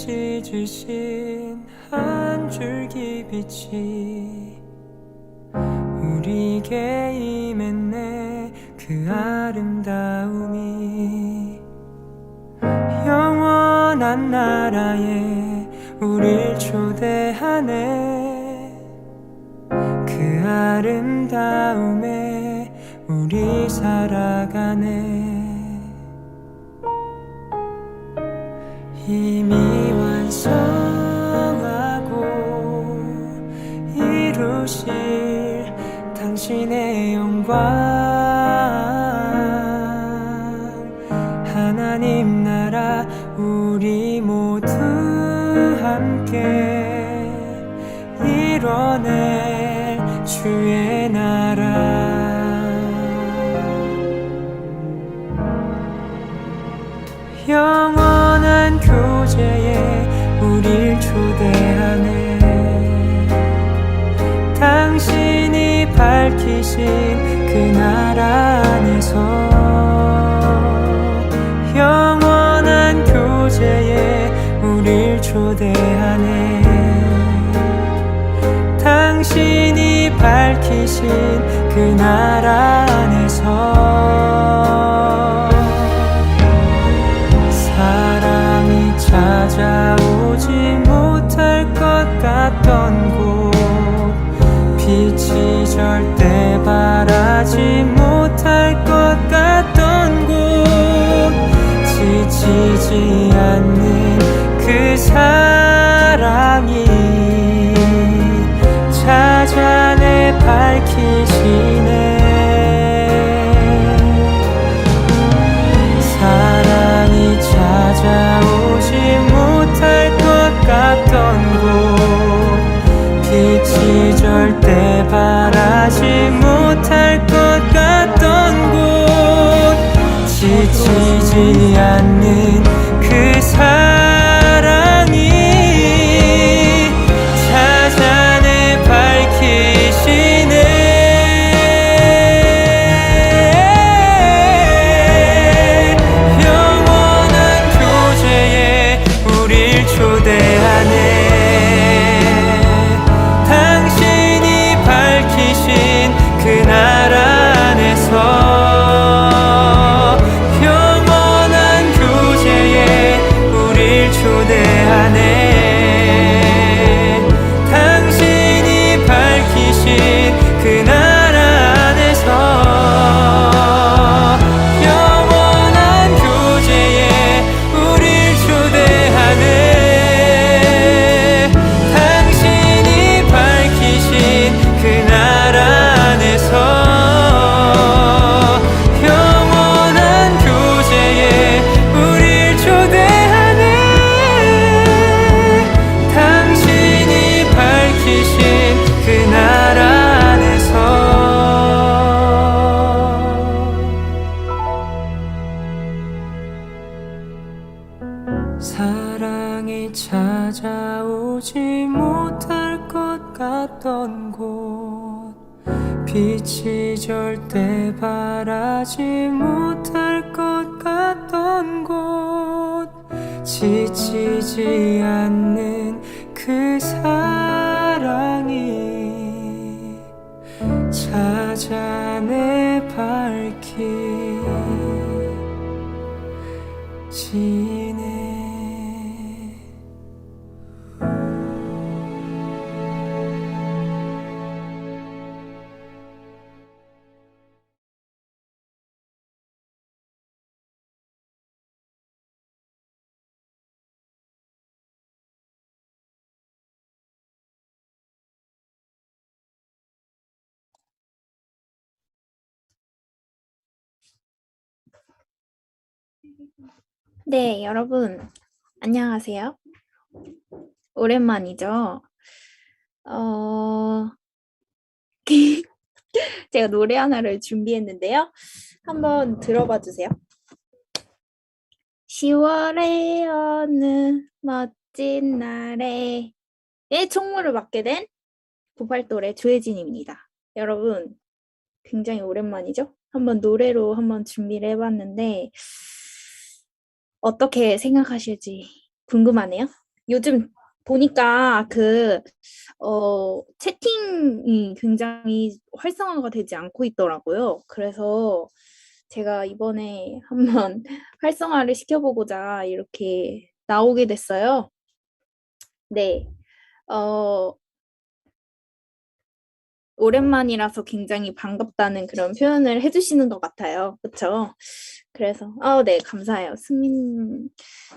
듯이 지신 한 줄기 빛이 우리에게 임했네. 그 아름다움이 영원한 나라에 우릴 초대하네. 그 아름다움에 우리 살아가네 이루실 당신의 영광? 하나님 나라 우리 모두 함께 이뤄낼 주의 나라. 영원한 교제에 우릴 초대하네 안에서 영원한 교제에 우릴 초대하네. 당신이 밝히신 그 나라 안에서 지치지 않는 그 사랑이 찾아내 밝히시네. 사랑이 찾아오지 못할 것 같던 곳 빛이 절대 바라지 못할 것 같던 않는 그 사랑 사랑이 찾아오지 못할 것 같던 곳. 빛이 절대 바라지 못할 것 같던 곳. 지치지 않는 그 사랑이 찾아내 밝히. 지 네, 여러분, 안녕하세요. 오랜만이죠? 어, 제가 노래 하나를 준비했는데요. 한번 들어봐 주세요. 10월의 어느 멋진 날에 의 총무를 맡게 된 부팔돌의 조혜진입니다. 여러분, 굉장히 오랜만이죠? 한번 노래로 한번 준비를 해봤는데 어떻게 생각하실지 궁금하네요. 요즘 보니까 그, 어, 채팅이 굉장히 활성화가 되지 않고 있더라고요. 그래서 제가 이번에 한번 활성화를 시켜보고자 이렇게 나오게 됐어요. 네. 어, 오랜만이라서 굉장히 반갑다는 그런 표현을 해주시는 것 같아요. 그쵸? 그래서, 아, 네, 감사해요. 승민,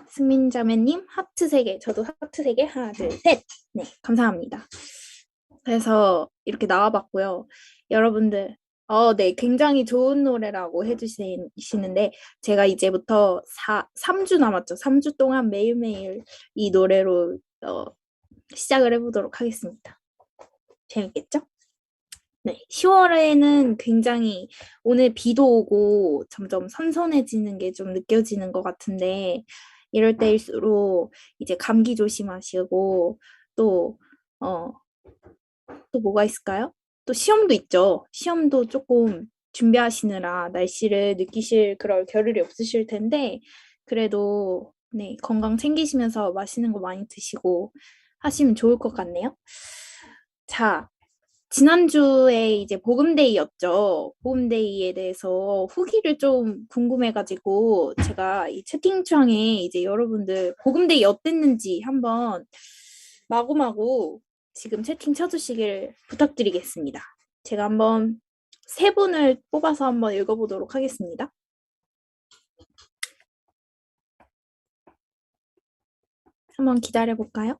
승민 자매님, 하트 세 개. 저도 하트 세 개. 하나, 둘, 셋. 네, 감사합니다. 그래서 이렇게 나와봤고요. 여러분들, 어, 네, 굉장히 좋은 노래라고 해주시는데, 제가 이제부터 4, 3주 남았죠. 3주 동안 매일매일 이 노래로 어, 시작을 해보도록 하겠습니다. 재밌겠죠? 네, 10월에는 굉장히 오늘 비도 오고 점점 선선해지는 게 좀 느껴지는 것 같은데 이럴 때일수록 이제 감기 조심하시고 또 어, 또 뭐가 있을까요? 또 시험도 있죠. 시험도 조금 준비하시느라 날씨를 느끼실 그럴 겨를이 없으실 텐데 그래도 네, 건강 챙기시면서 맛있는 거 많이 드시고 하시면 좋을 것 같네요. 자, 지난주에 이제 복음데이였죠. 복음데이에 대해서 후기를 좀 궁금해가지고 제가 이 채팅창에 이제 여러분들 복음데이 어땠는지 한번 마구마구 지금 채팅 쳐주시길 부탁드리겠습니다. 제가 한번 세 분을 뽑아서 한번 읽어보도록 하겠습니다. 한번 기다려볼까요?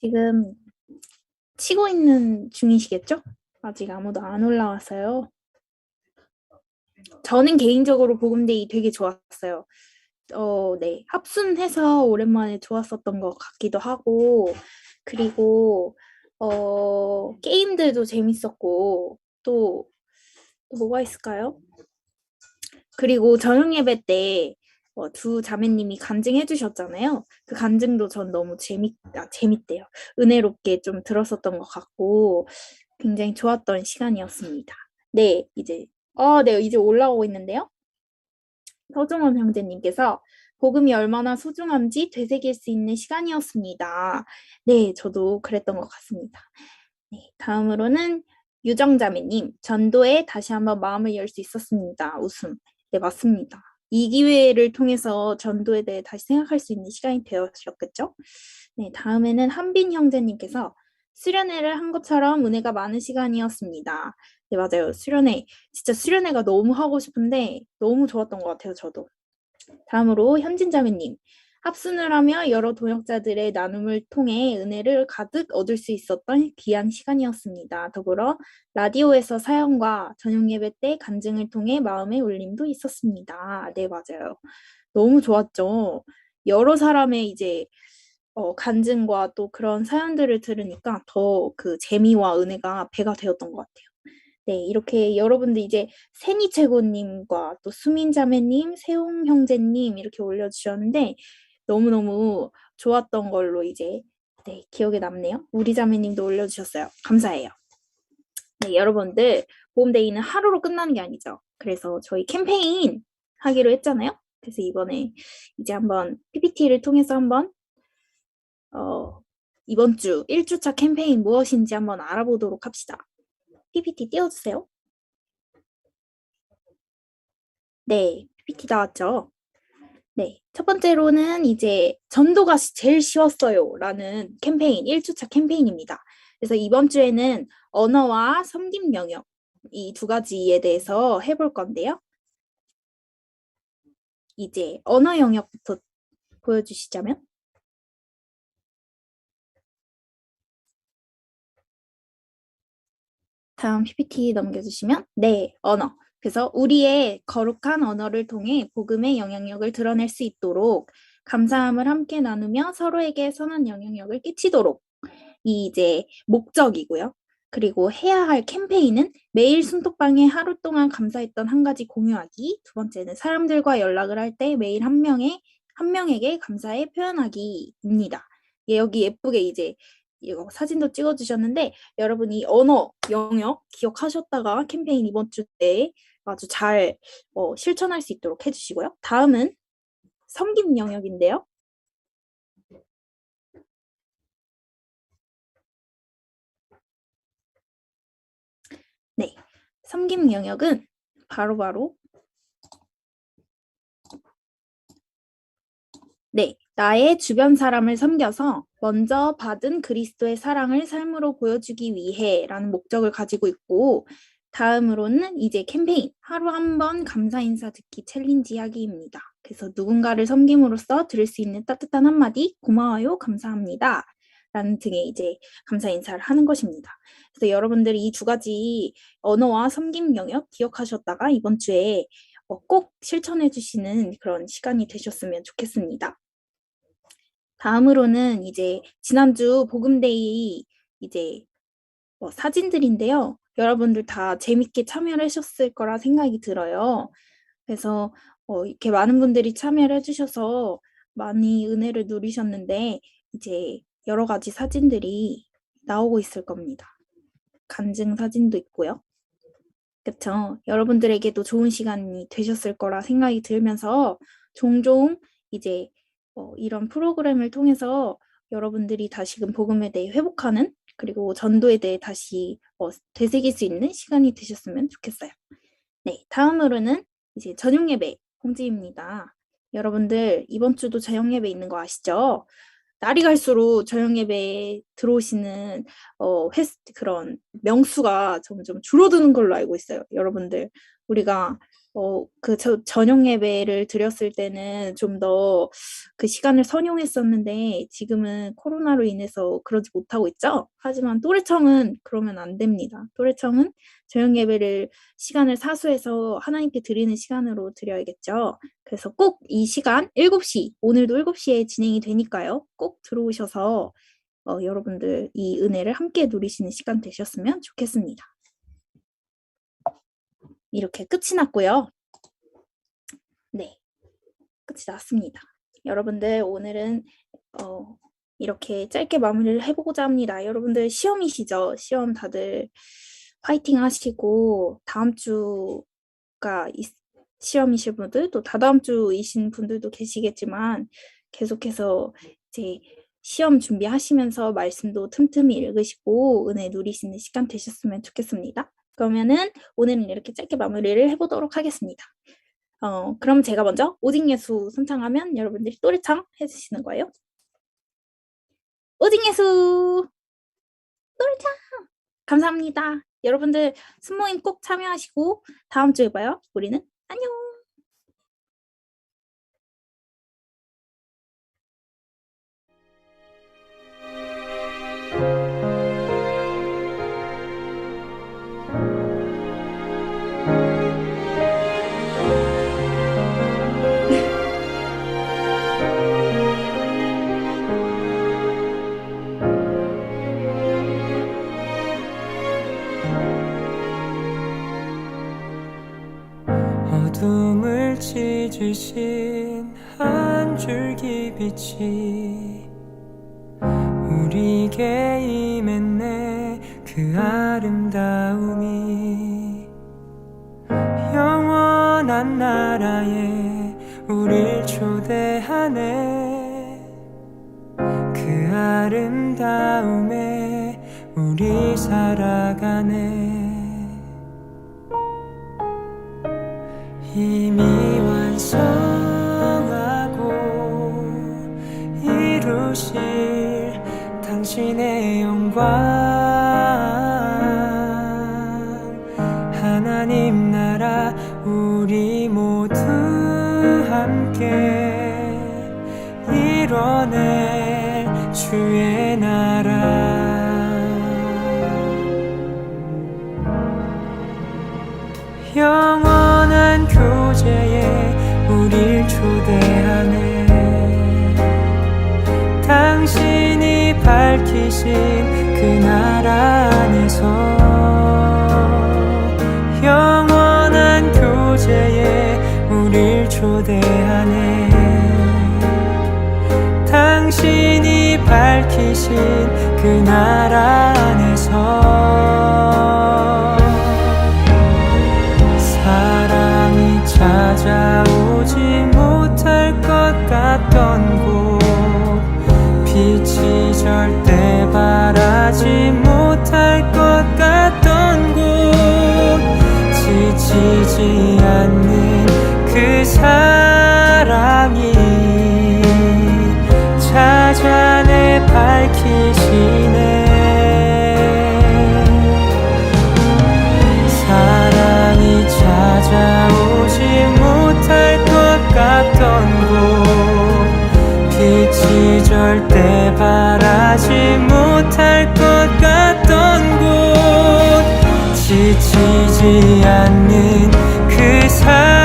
지금 치고 있는 중이시겠죠? 아직 아무도 안 올라왔어요. 저는 개인적으로 복음데이 되게 좋았어요. 어, 네. 합순해서 오랜만에 좋았었던 것 같기도 하고, 그리고, 어, 게임들도 재밌었고, 또, 또 뭐가 있을까요? 그리고 저녁 예배 때, 어, 두 자매님이 간증해 주셨잖아요. 그 간증도 전 너무 재밌, 아, 재밌대요. 은혜롭게 좀 들었었던 것 같고, 굉장히 좋았던 시간이었습니다. 네, 이제, 어, 네, 이제 올라오고 있는데요. 서정원 형제님께서 복음이 얼마나 소중한지 되새길 수 있는 시간이었습니다. 네, 저도 그랬던 것 같습니다. 네, 다음으로는 유정자매님, 전도에 다시 한번 마음을 열 수 있었습니다. 웃음. 네, 맞습니다. 이 기회를 통해서 전도에 대해 다시 생각할 수 있는 시간이 되었었겠죠? 네, 다음에는 한빈 형제님께서 수련회를 한 것처럼 은혜가 많은 시간이었습니다. 네, 맞아요. 수련회. 진짜 수련회가 너무 하고 싶은데 너무 좋았던 것 같아요, 저도. 다음으로 현진자매님. 합순을 하며 여러 동역자들의 나눔을 통해 은혜를 가득 얻을 수 있었던 귀한 시간이었습니다. 더불어 라디오에서 사연과 저녁 예배 때 간증을 통해 마음의 울림도 있었습니다. 네, 맞아요. 너무 좋았죠. 여러 사람의 이제 어, 간증과 또 그런 사연들을 들으니까 더 그 재미와 은혜가 배가 되었던 것 같아요. 네, 이렇게 여러분들 이제 세니 최고님과 또 수민 자매님, 세웅 형제님 이렇게 올려주셨는데 너무너무 좋았던 걸로 이제 네, 기억에 남네요. 우리 자매님도 올려주셨어요. 감사해요. 네, 여러분들 보험데이는 하루로 끝나는 게 아니죠. 그래서 저희 캠페인 하기로 했잖아요. 그래서 이번에 이제 한번 PPT를 통해서 한번 어, 이번 주 1주차 캠페인 무엇인지 한번 알아보도록 합시다. PPT 띄워주세요. 네, PPT 나왔죠? 네, 첫 번째로는 이제 전도가 시- 제일 쉬웠어요 라는 캠페인, 1주차 캠페인입니다. 그래서 이번 주에는 언어와 섬김 영역 이 두 가지에 대해서 해볼 건데요. 이제 언어 영역부터 보여주시자면 다음 PPT 넘겨주시면 네, 언어. 그래서 우리의 거룩한 언어를 통해 복음의 영향력을 드러낼 수 있도록 감사함을 함께 나누며 서로에게 선한 영향력을 끼치도록 이 이제 목적이고요. 그리고 해야 할 캠페인은 매일 순톡방에 하루 동안 감사했던 한 가지 공유하기. 두 번째는 사람들과 연락을 할 때 매일 한 명의 한 명에게 감사의 표현하기입니다. 예, 여기 예쁘게 이제 이거 사진도 찍어주셨는데 여러분이 언어 영역 기억하셨다가 캠페인 이번 주때 아주 잘 어, 실천할 수 있도록 해주시고요. 다음은 섬김 영역인데요. 네, 섬김 영역은 바로바로 네, 나의 주변 사람을 섬겨서 먼저 받은 그리스도의 사랑을 삶으로 보여주기 위해라는 목적을 가지고 있고 다음으로는 이제 캠페인 하루 한 번 감사 인사 듣기 챌린지 하기입니다. 그래서 누군가를 섬김으로써 들을 수 있는 따뜻한 한마디 고마워요 감사합니다 라는 등의 이제 감사 인사를 하는 것입니다. 그래서 여러분들이 이 두 가지 언어와 섬김 영역 기억하셨다가 이번 주에 어, 꼭 실천해 주시는 그런 시간이 되셨으면 좋겠습니다. 다음으로는 이제 지난주 복음데이 이제 뭐 사진들인데요. 여러분들 다 재밌게 참여를 하셨을 거라 생각이 들어요. 그래서 어, 이렇게 많은 분들이 참여를 해주셔서 많이 은혜를 누리셨는데 이제 여러 가지 사진들이 나오고 있을 겁니다. 간증 사진도 있고요. 그쵸? 여러분들에게도 좋은 시간이 되셨을 거라 생각이 들면서 종종 이제 어, 이런 프로그램을 통해서 여러분들이 다시금 복음에 대해 회복하는 그리고 전도에 대해 다시 어, 되새길 수 있는 시간이 되셨으면 좋겠어요. 네, 다음으로는 이제 저녁 예배 공지입니다. 여러분들 이번 주도 저녁 예배 있는 거 아시죠? 날이 갈수록 저녁 예배에 들어오시는 어, 횟, 그런 명수가 점점 줄어드는 걸로 알고 있어요. 여러분들 우리가 어, 그 저, 저녁 예배를 드렸을 때는 좀 더 그 시간을 선용했었는데 지금은 코로나로 인해서 그러지 못하고 있죠. 하지만 또래청은 그러면 안 됩니다. 또래청은 저녁 예배를 시간을 사수해서 하나님께 드리는 시간으로 드려야겠죠. 그래서 꼭 이 시간 7시, 오늘도 7시에 진행이 되니까요. 꼭 들어오셔서 어, 여러분들 이 은혜를 함께 누리시는 시간 되셨으면 좋겠습니다. 이렇게 끝이 났고요. 네, 끝이 났습니다. 여러분들 오늘은 어, 이렇게 짧게 마무리를 해보고자 합니다. 여러분들 시험이시죠? 시험 다들 화이팅 하시고 다음 주가 있, 시험이실 분들 또 다다음 주이신 분들도 계시겠지만 계속해서 이제 시험 준비하시면서 말씀도 틈틈이 읽으시고 은혜 누리시는 시간 되셨으면 좋겠습니다. 그러면은 오늘은 이렇게 짧게 마무리를 해보도록 하겠습니다. 어, 그럼 제가 먼저 오직 예수 선창하면 여러분들이 또래창 해주시는 거예요. 오직 예수 또래창 감사합니다. 여러분들 순모임 꼭 참여하시고 다음 주에 봐요. 우리는 안녕. 어둠 찢으신 한 줄기 빛이 우리에게 임했네. 그 아름다움이 영원한 나라에 우릴 초대하네. 그 아름다움에 우리 살아가네 함께 이뤄낼 주의 나라. 영원한 교제에 우릴 초대하네. 당신이 밝히신 그 나라 밝히신 그 나라 안에서 사랑이 찾아오지 못할 것 같던 곳 빛이 절대 바라지 못할 것 같던 곳 지치지 않는 그 사랑 가지 못할 것 같던 곳 지치지 않는 그 사람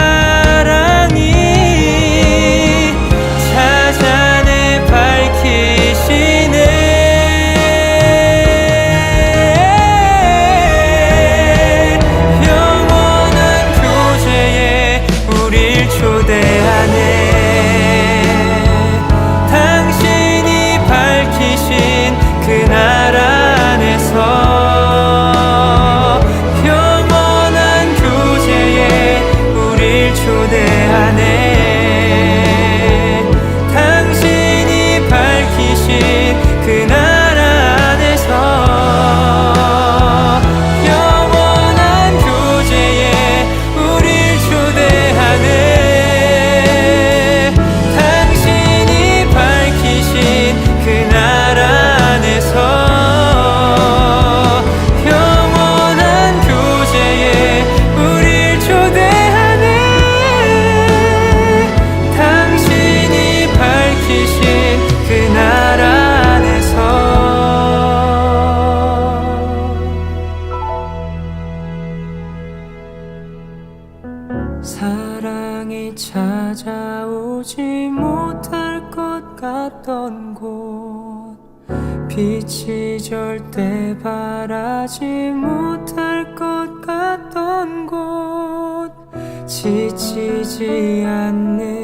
가지 못할 것 같던 곳 지치지 않는